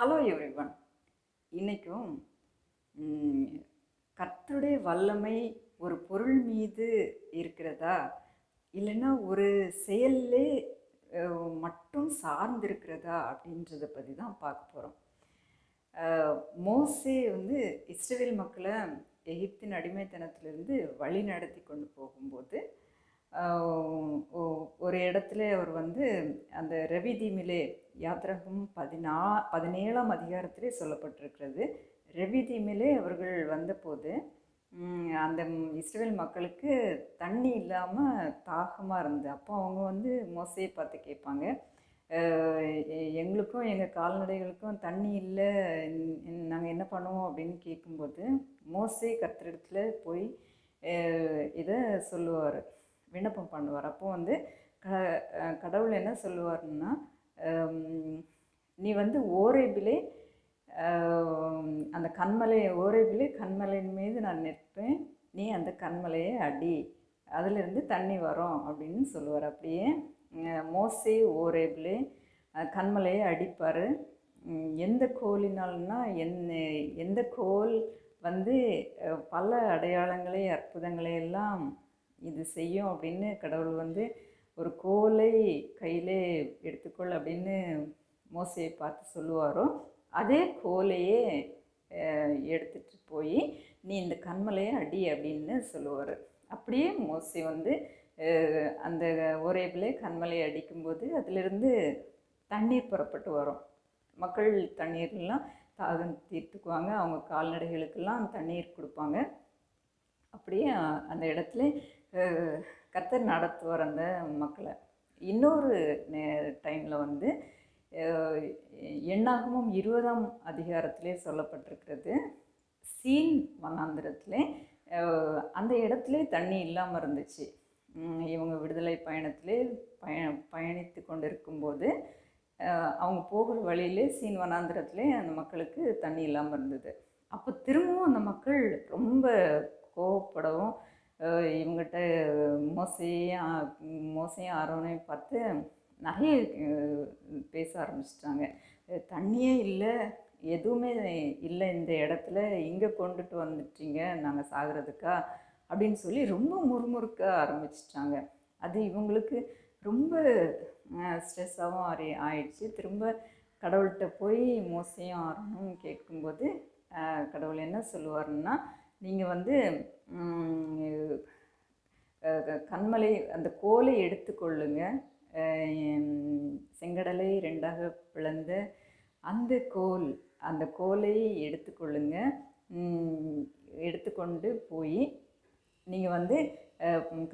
Hello everyone இன்றைக்கும் கர்த்தருடைய வல்லமை ஒரு பொருள் மீது இருக்கிறதா? இல்லைன்னா ஒரு செயல்லே மட்டும் சார்ந்திருக்கிறதா? அப்படின்றத பற்றி தான் பார்க்க போகிறோம் மோசே வந்து இஸ்ரேல் மக்களை எகிப்தின் அடிமைத்தனத்திலிருந்து வழி நடத்தி கொண்டு போகும்போது ஒரு இடத்துல அவர் வந்து அந்த ரவி தீமிலே யாத்திரகம் பதினா பதினேழாம் அதிகாரத்திலே சொல்லப்பட்டிருக்கிறது. ரவி தீமிலே அவர்கள் வந்தபோது அந்த இஸ்ரேல் மக்களுக்கு தண்ணி இல்லாமல் தாகமாக இருந்தது. அப்போ அவங்க வந்து மோசையை பார்த்து கேட்பாங்க எ- எங்களுக்கும் எங்கள் கால்நடைகளுக்கும் தண்ணி இல்லை நாங்கள் என்ன பண்ணுவோம்? அப்படின்னு கேட்கும்போது மோசே கர்த்தரிடத்துல போய் இதை சொல்லுவார். விண்ணப்பம் பண்ணுவார். அப்போ வந்து க கடவுள் என்ன சொல்லுவார்னா நீ வந்து ஓரேபிலே அந்த கண்மலை ஓரேபிலே கண்மலையின் மீது நான் நிற்பேன். நீ அந்த கண்மலையை அடி. அதிலிருந்து தண்ணி வரும் அப்படின்னு சொல்லுவார். அப்படியே மோஸ்ட்லி மோசே ஓரேபிலே கண்மலையை அடிப்பார். எந்த கோலினால்னா என் எந்த கோல் வந்து பல அடையாளங்களை அற்புதங்களை எல்லாம் இது செய்யும் அப்படின்னு கடவுள் வந்து ஒரு கோலை கையிலே எடுத்துக்கொள் அப்படின்னு மோசையை பார்த்து சொல்லுவாரோ அதே கோலையே எடுத்துகிட்டு எடுத்துட்டு போய் நீ இந்த கண்மலையை அடி அப்படின்னு சொல்லுவார். அப்படியே மோசை வந்து அந்த ஒரேபிலே கண்மலையை அடிக்கும்போது அதிலிருந்து தண்ணீர் புறப்பட்டு வரும். மக்கள் தண்ணீர்லாம் தாகம் தீர்த்துக்குவாங்க. அவங்க கால்நடைகளுக்கெல்லாம் தண்ணீர் கொடுப்பாங்க. அப்படியே அந்த இடத்துல கத்தர் நடத்துவார் அந்த மக்களை. இன்னொரு நே டைமில் வந்து எண்ணாகமும் இருபதாம் அதிகாரத்திலே சொல்லப்பட்டிருக்கிறது. சீன் வனாந்திரத்திலே அந்த இடத்துல தண்ணி இல்லாமல் இருந்துச்சு. இவங்க விடுதலை பயணத்திலே பய பயணித்து கொண்டு இருக்கும்போது அவங்க போகிற வழியிலே சீன் வனாந்திரத்திலே அந்த மக்களுக்கு தண்ணி இல்லாமல் இருந்தது. அப்போ திரும்பவும் அந்த மக்கள் ரொம்ப கோவப்படவும் இவங்ககிட்ட மோசையும் மோசையும் ஆரோனையும் பார்த்து நிறைய பேச ஆரம்பிச்சிட்டாங்க. தண்ணியே இல்லை எதுவுமே இல்லை இந்த இடத்துல இங்கே கொண்டுட்டு வந்துட்டீங்க நாங்கள் சாகிறதுக்கா? அப்படின்னு சொல்லி ரொம்ப முறுமுறுக்க ஆரம்பிச்சிட்டாங்க. அது இவங்களுக்கு ரொம்ப ஸ்ட்ரெஸ்ஸாகவும் ஆறி ஆயிடுச்சு. திரும்ப கடவுள்கிட்ட போய் மோசையும் ஆறணும் கேட்கும்போது கடவுள் என்ன சொல்லுவாருன்னா நீங்கள் வந்து கண்மலை அந்த கோலை எடுத்துக்கொள்ளுங்க. செங்கடலை ரெண்டாக பிளந்த அந்த கோல் அந்த கோலை எடுத்துக்கொள்ளுங்க. எடுத்துக்கொண்டு போய் நீங்கள் வந்து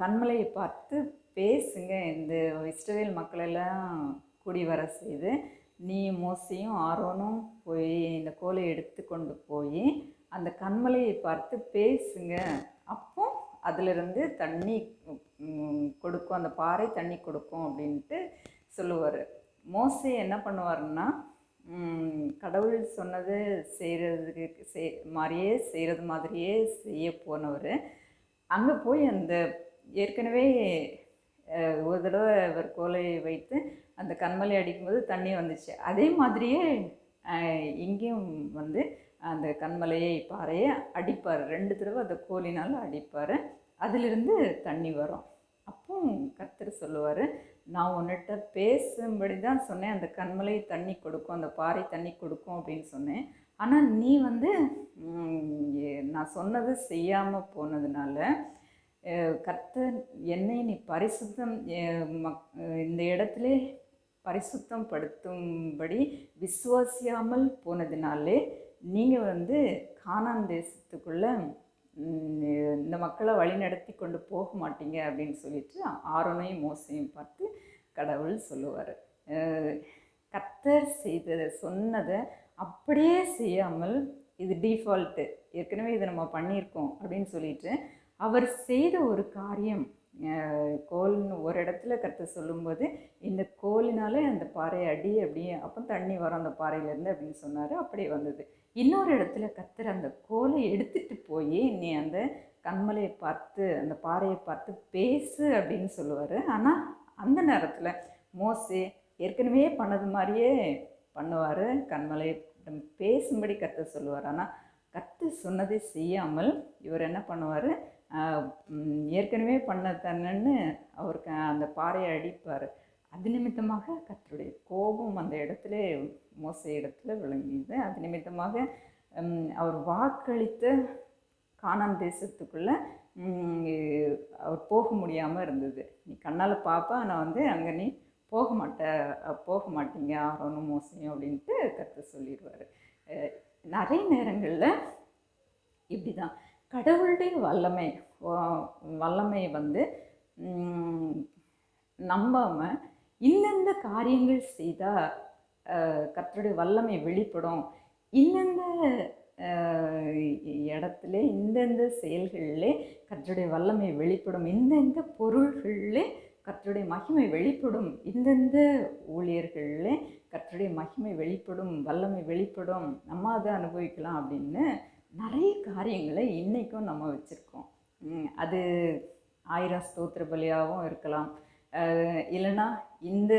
கண்மலையை பார்த்து பேசுங்க. இந்த இஸ்ரவேல் மக்களெல்லாம் கூடி வர செய்து நீ மோசியும் ஆரோனும் போய் இந்த கோலை எடுத்து கொண்டு போய் அந்த கண்மலையை பார்த்து பேசுங்க. அப்போ அதிலிருந்து தண்ணி கொடுக்கும். அந்த பாறை தண்ணி கொடுக்கும் அப்படின்ட்டு சொல்லுவார். மோசே என்ன பண்ணுவார்னா கடவுள் சொன்னது செய்கிறதுக்கு செய் மாதிரியே செய்கிறது மாதிரியே செய்ய போனவர். அங்கே போய் அந்த ஏற்கனவே ஒரு தடவை அவர் கோலை வைத்து அந்த கண்மலை அடிக்கும்போது தண்ணி வந்துச்சு. அதே மாதிரியே இங்கேயும் வந்து அந்த கண்மலையை பாறையை அடிப்பார். ரெண்டு தடவை அந்த கோலினால் அடிப்பார். அதிலிருந்து தண்ணி வரும். அப்போ கர்த்தர் சொல்லுவார் நான் உன்னிட்ட பேசும்படி தான் சொன்னேன். அந்த கண்மலை தண்ணி கொடுக்கும் அந்த பாறை தண்ணி கொடுக்கும் அப்படின்னு சொன்னேன். ஆனால் நீ வந்து நான் சொன்னது செய்யாமல் போனதுனால அஹ், கர்த்தர் என்னை நீ பரிசுத்தம் மக்- இந்த இடத்துல பரிசுத்தம் படுத்தும்படி விசுவாசியாமல் போனதுனாலே நீங்கள் வந்து கானான் தேசத்துக்குள்ளே இந்த மக்களை வழிநடத்தி கொண்டு போக மாட்டீங்க அப்படின்னு சொல்லிட்டு ஆரோனையும் மோசையும் பார்த்து கடவுள் சொல்லுவார். கத்தர் செய்ததை சொன்னதை அப்படியே செய்யாமல் இது டிஃபால்ட்டு ஏற்கனவே இதை நம்ம பண்ணியிருக்கோம் அப்படின்னு சொல்லிட்டு அவர் செய்த ஒரு காரியம் கோல்னு ஒரு இடத்துல கற்று சொல்லும்போது இந்த கோலினாலே அந்த பாறையை அடி அப்படியே அப்போ தண்ணி வரும் அந்த பாறையிலேருந்து அப்படின்னு சொன்னார். அப்படியே வந்தது. இன்னொரு இடத்துல கத்துற அந்த கோலை எடுத்துட்டு போய் நீ அந்த கண்மலையை பார்த்து அந்த பாறையை பார்த்து பேசு அப்படின்னு சொல்லுவார். ஆனால் அந்த நேரத்தில் மோசே ஏற்கனவே பண்ணது மாதிரியே பண்ணுவார். கண்மலையை பேசும்படி கர்த்தர் சொல்லுவார். ஆனால் கற்று சொன்னதை செய்யாமல் இவர் என்ன பண்ணுவார்? ஏற்கனவே பண்ண தன்னன்னு அவருக்கு அந்த பாறையை அடிப்பார். அது நிமித்தமாக கர்த்தருடைய கோபம் அந்த இடத்துல மோச இடத்துல விளங்கியது. அது நிமித்தமாக அவர் வாக்களித்த கானான் தேசத்துக்குள்ளே அவர் போக முடியாமல் இருந்தது. நீ கண்ணால் பார்ப்ப ஆனால் வந்து அங்கே நீ போக மாட்ட போக மாட்டீங்க ஆரோனும் மோசையும் அப்படின்ட்டு கற்று சொல்லிடுவார். நிறைய நேரங்களில் இப்படி தான் கடவுளுடைய வல்லமை வல்லமை வந்து நம்பாமல் இந்தந்த காரியங்கள் செய்தால் கர்த்தருடைய வல்லமை வெளிப்படும்? இந்தந்த இடத்துல இந்தந்த செயல்களிலே கர்த்தருடைய வல்லமை வெளிப்படும்? இந்தந்த பொருள்களிலே கர்த்தருடைய மகிமை வெளிப்படும்? இந்தந்த ஊழியர்களிலே கர்த்தருடைய மகிமை வெளிப்படும் வல்லமை வெளிப்படும்? நம்ம அதை அனுபவிக்கலாம் அப்படின்னு நிறைய காரியங்களை இன்றைக்கும் நம்ம வச்சுருக்கோம். அது ஆயிரம் ஸ்தோத்திர பலியாகவும் இருக்கலாம். இல்லைன்னா இந்த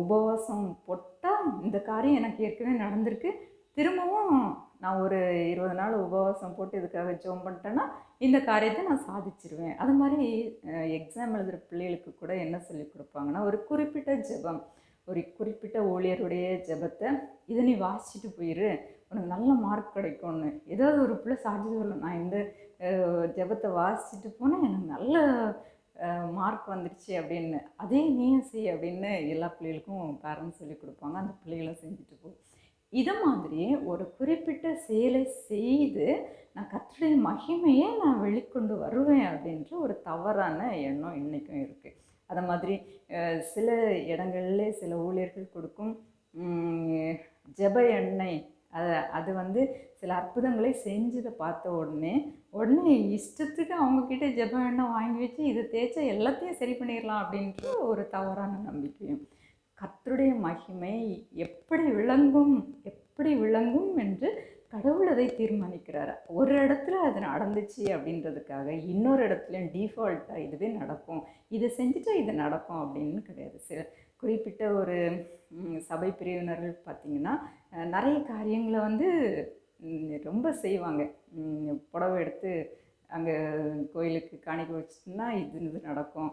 உபவாசம் போட்டால் இந்த காரியம் எனக்கு ஏற்கனவே நடந்திருக்கு. திரும்பவும் நான் ஒரு இருபது நாள் உபவாசம் போட்டு இதுக்காக ஜோம் பண்ணிட்டேன்னா இந்த காரியத்தை நான் சாதிச்சிருவேன். அது மாதிரி எக்ஸாம் எழுதுகிற பிள்ளைகளுக்கு கூட என்ன சொல்லி கொடுப்பாங்கன்னா ஒரு குறிப்பிட்ட ஜெபம் ஒரு குறிப்பிட்ட ஊழியருடைய ஜெபத்தை இதை நீ வாசிச்சுட்டு போயிரு. உனக்கு நல்ல மார்க் கிடைக்கும்னு. ஏதாவது ஒரு பிள்ளை சாட்சி சொல்லணும் நான் இந்த ஜெபத்தை வாசிச்சுட்டு போனால் எனக்கு நல்ல மார்க் வந்துடுச்சு அப்படின்னு அதே நீயும் செய் அப்படின்னு எல்லா பிள்ளைகளுக்கும் பேரண்ட்ஸ் சொல்லி கொடுப்பாங்க. அந்த பிள்ளைகளும் செஞ்சுட்டு போ. இது மாதிரி ஒரு குறிப்பிட்ட செயலை செய்து நான் கர்த்தருடைய மகிமையை நான் வெளிக்கொண்டு வருவேன் அப்படின்ற ஒரு தவறான எண்ணம் இன்றைக்கும் இருக்குது அதை மாதிரி சில இடங்களில் சில ஊழியர்கள் கொடுக்கும் ஜப ஜெப எண்ணெய் அது அது வந்து சில அற்புதங்களை செஞ்சதை பார்த்த உடனே உடனே இஷ்டத்துக்கு அவங்கக்கிட்ட ஜெபம் எண்ணெய் வாங்கி வச்சு இதை தேய்ச்சா எல்லாத்தையும் சரி பண்ணிடலாம் அப்படின்ற ஒரு தவறான நம்பிக்கையும். கத்தருடைய மகிமை எப்படி விளங்கும் எப்படி விளங்கும் என்று கடவுள் அதை தீர்மானிக்கிறார். ஒரு இடத்துல அது நடந்துச்சு அப்படின்றதுக்காக இன்னொரு இடத்துலையும் டீஃபால்ட்டாக இதுவே நடக்கும். இதை செஞ்சுட்டா இது நடக்கும் அப்படின்னு கிடையாது. சில குறிப்பிட்ட ஒரு சபை பிரிவினர்கள் பார்த்திங்கன்னா நிறைய காரியங்களை வந்து ரொம்ப செய்வாங்க. புடவை எடுத்து அங்கே கோயிலுக்கு காணிக்க வச்சுட்டுனா இது இது நடக்கும்.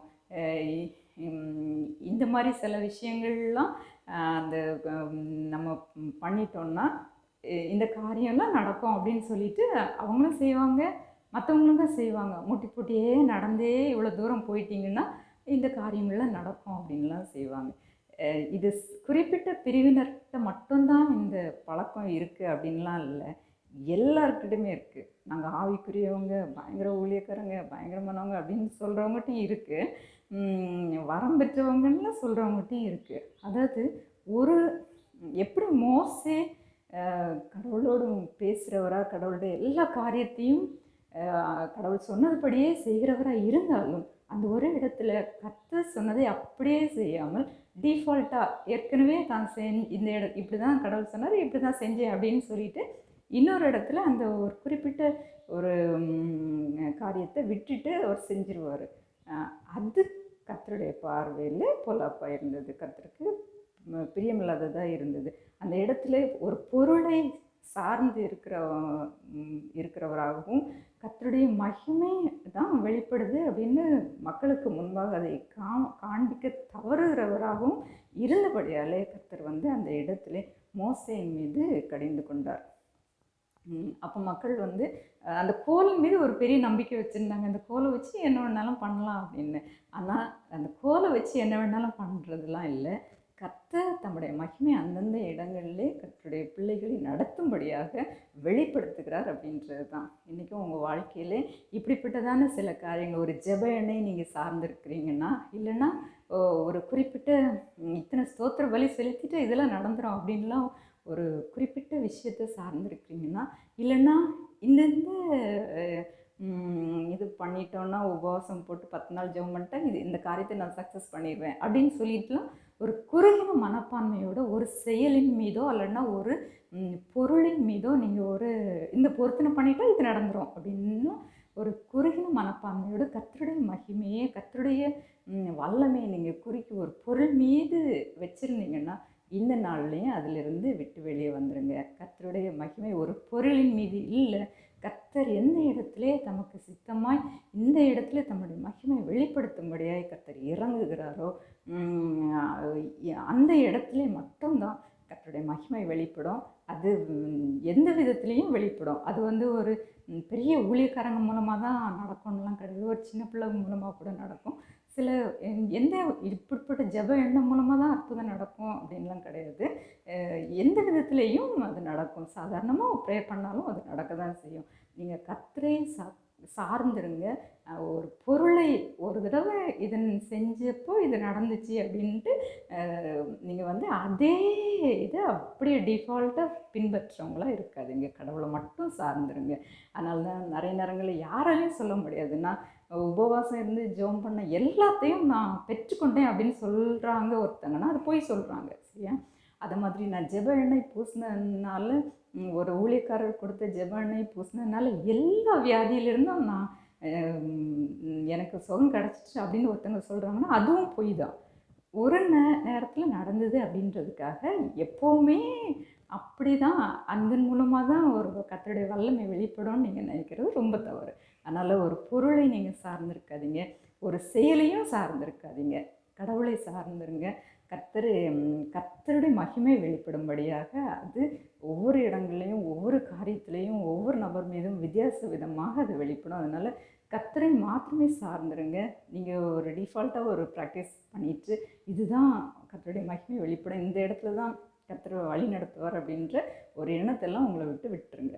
இந்த மாதிரி சில விஷயங்கள்லாம் அந்த நம்ம பண்ணிட்டோம்னா இந்த காரியம்லாம் நடக்கும் அப்படின்னு சொல்லிட்டு அவங்களும் செய்வாங்க. மற்றவங்களுக்கும் செய்வாங்க. முட்டி போட்டியே நடந்தே இவ்வளோ தூரம் போயிட்டிங்கன்னா இந்த காரியங்கள்லாம் நடக்கும் அப்படின்லாம் செய்வாங்க. இது குறிப்பிட்ட பிரிவினர்கிட்ட மட்டும்தான் இந்த பழக்கம் இருக்குது அப்படின்லாம் இல்லை. எல்லாருக்கிட்டுமே இருக்குது நாங்கள் ஆவிக்குரியவங்க பயங்கர ஊழியக்காரங்க பயங்கரமானவங்க அப்படின்னு சொல்கிறவங்ககிட்டையும் இருக்குது வரம் பெற்றவங்கன்னு சொல்கிறவங்ககிட்டையும் இருக்குது அதாவது ஒரு எப்படி மோசே கடவுளோடு பேசுகிறவரா கடவுளுடைய எல்லா காரியத்தையும் கடவுள் சொன்னதுபடியே செய்கிறவராக இருந்தாலும் அந்த ஒரு இடத்துல கற்று சொன்னதை அப்படியே செய்யாமல் டீஃபால்ட்டாக ஏற்கனவே தான் செஞ் இந்த இட இப்படி தான் கடவுள் சொன்னார் இப்படி தான் செஞ்சேன் அப்படின்னு சொல்லிட்டு இன்னொரு இடத்துல அந்த ஒரு குறிப்பிட்ட ஒரு காரியத்தை விட்டுட்டு அவர் செஞ்சிருவார். அது கத்தருடைய பார்வையில் பொல்லாப்பாக இருந்தது. கத்தருக்கு பிரியமில்லாததாக இருந்தது. அந்த இடத்துல ஒரு பொருளை சார்ந்து இருக்கிற இருக்கிறவராகவும் கத்தருடைய மகிமை தான் வெளிப்படுது அப்படின்னு மக்களுக்கு முன்பாக அதை கா காண்பிக்க தவறுகிறவராகவும் இருந்தபடியாலே கத்தர் வந்து அந்த இடத்துல மோசையின் மீது கடிந்து கொண்டார். அப்போ மக்கள் வந்து அந்த கோலின் மீது ஒரு பெரிய நம்பிக்கை வச்சுருந்தாங்க. அந்த கோலை வச்சு என்ன வேணாலும் பண்ணலாம் அப்படின்னு. ஆனால் அந்த கோலை வச்சு என்ன வேணாலும் பண்ணுறதுலாம் இல்லை. கர்த்தர் தம்முடைய மகிமை அந்தந்த இடங்களிலே கர்த்தருடைய பிள்ளைகளை நடத்தும்படியாக வெளிப்படுத்துகிறார் அப்படின்றது தான் இன்றைக்கும் உங்கள் வாழ்க்கையிலே இப்படிப்பட்டதான சில காரியங்கள் ஒரு ஜெப எண்ணெய் நீங்கள் சார்ந்திருக்கிறீங்கன்னா இல்லைன்னா ஒரு குறிப்பிட்ட இத்தனை ஸ்தோத்திர வழி செலுத்திட்டு இதெல்லாம் நடந்துடும் அப்படின்லாம் ஒரு குறிப்பிட்ட விஷயத்தை சார்ந்திருக்கிறீங்கன்னா இல்லைன்னா இந்தந்த இது பண்ணிட்டோன்னா உபவாசம் போட்டு பத்து நாள் ஜெபம் பண்ணிட்டேன் இது இந்த காரியத்தை நான் சக்ஸஸ் பண்ணிடுவேன் அப்படின்னு சொல்லிட்டுலாம் ஒரு குறுகிய மனப்பான்மையோட ஒரு செயலின் மீதோ இல்லைன்னா ஒரு பொருளின் மீதோ நீங்கள் ஒரு இந்த பொருத்தனை பண்ணிட்டா இது நடந்துடும் அப்படின்னு ஒரு குறுகின மனப்பான்மையோட கத்தருடைய மகிமையை கத்தருடைய வல்லமையை நீங்கள் குறுக்கி ஒரு பொருள் மீது வச்சுருந்தீங்கன்னா இந்த நாள்லேயும் அதிலிருந்து விட்டு வெளியே வந்துடுங்க கத்தருடைய மகிமை ஒரு பொருளின் மீது இல்லை கர்த்தர் எந்த இடத்துல தமக்கு சித்தமாய் இந்த இடத்துல தம்முடைய மகிமை வெளிப்படுத்தும்படியாய் கர்த்தர் இறங்குகிறாரோ அந்த இடத்துல மட்டும்தான் கர்த்தருடைய மகிமை வெளிப்படும். அது எந்த விதத்துலேயும் வெளிப்படும். அது வந்து ஒரு பெரிய ஊழியக்காரங்க மூலமாக தான் நடக்கும்லாம் கிடையாது. ஒரு சின்ன பிள்ளை மூலமாக கூட நடக்கும். சில எந்த இப்படிப்பட்ட ஜப எண்ணம் மூலமாக தான் அற்புதம் நடக்கும் அப்படின்லாம் கிடையாது. எந்த விதத்துலேயும் அது நடக்கும். சாதாரணமாக ப்ரே பண்ணாலும் அது நடக்க தான் செய்யும். நீங்கள் கர்த்தரை சா சார்ந்துருங்க. ஒரு பொருளை ஒரு தடவை இதன் செஞ்சப்போ இது நடந்துச்சு அப்படின்ட்டு நீங்கள் வந்து அதே இதை அப்படியே டிஃபால்ட்டாக பின்பற்றவங்களா இருக்காதுங்க. கடவுளை மட்டும் சார்ந்துருங்க. அதனால தான் நிறைய நேரங்களில் யாராலையும் சொல்ல முடியாது நான் உபவாசம் இருந்து ஜெபம் பண்ண எல்லாத்தையும் நான் பெற்றுக்கொண்டேன் அப்படின்னு சொல்கிறாங்க ஒருத்தங்கன்னா அது போய் சொல்கிறாங்க சரியா? அதை மாதிரி நான் ஜெப எண்ணெய் பூசினதுனால ஒரு ஊழியக்காரர் கொடுத்த ஜெப எண்ணெய் பூசினதுனால எல்லா வியாதியிலிருந்தும் நான் எனக்கு சுகம் கிடச்சிச்சு அப்படின்னு ஒருத்தவங்க சொல்கிறாங்கன்னா அதுவும் பொய் தான். ஒரு நே நேரத்தில் நடந்தது அப்படின்றதுக்காக எப்போவுமே அப்படி தான் அதன் மூலமாக தான் ஒரு கத்தருடைய வல்லமை வெளிப்படும்னு நீங்கள் நினைக்கிறது ரொம்ப தவறு. அதனால் ஒரு பொருளை நீங்கள் சார்ந்திருக்காதீங்க. ஒரு செயலையும் சார்ந்திருக்காதீங்க. கடவுளை சார்ந்துருங்க. கர்த்தர் கத்தருடைய கர்த்தருடைய மகிமை வெளிப்படும்படியாக அது ஒவ்வொரு இடங்கள்லையும் ஒவ்வொரு காரியத்துலேயும் ஒவ்வொரு நபர் மீதும் வித்தியாச விதமாக அது வெளிப்படும். அதனால் கர்த்தரை மாத்திரமே சார்ந்துருங்க. நீங்கள் ஒரு டிஃபால்ட்டாக ஒரு ப்ராக்டிஸ் பண்ணிட்டு இதுதான் கர்த்தருடைய மகிமை வெளிப்படும். இந்த இடத்துல தான் கர்த்தர் வழி நடத்துவார் அப்படின்ற ஒரு எண்ணத்தெல்லாம் உங்களை விட்டு விட்டுருங்க.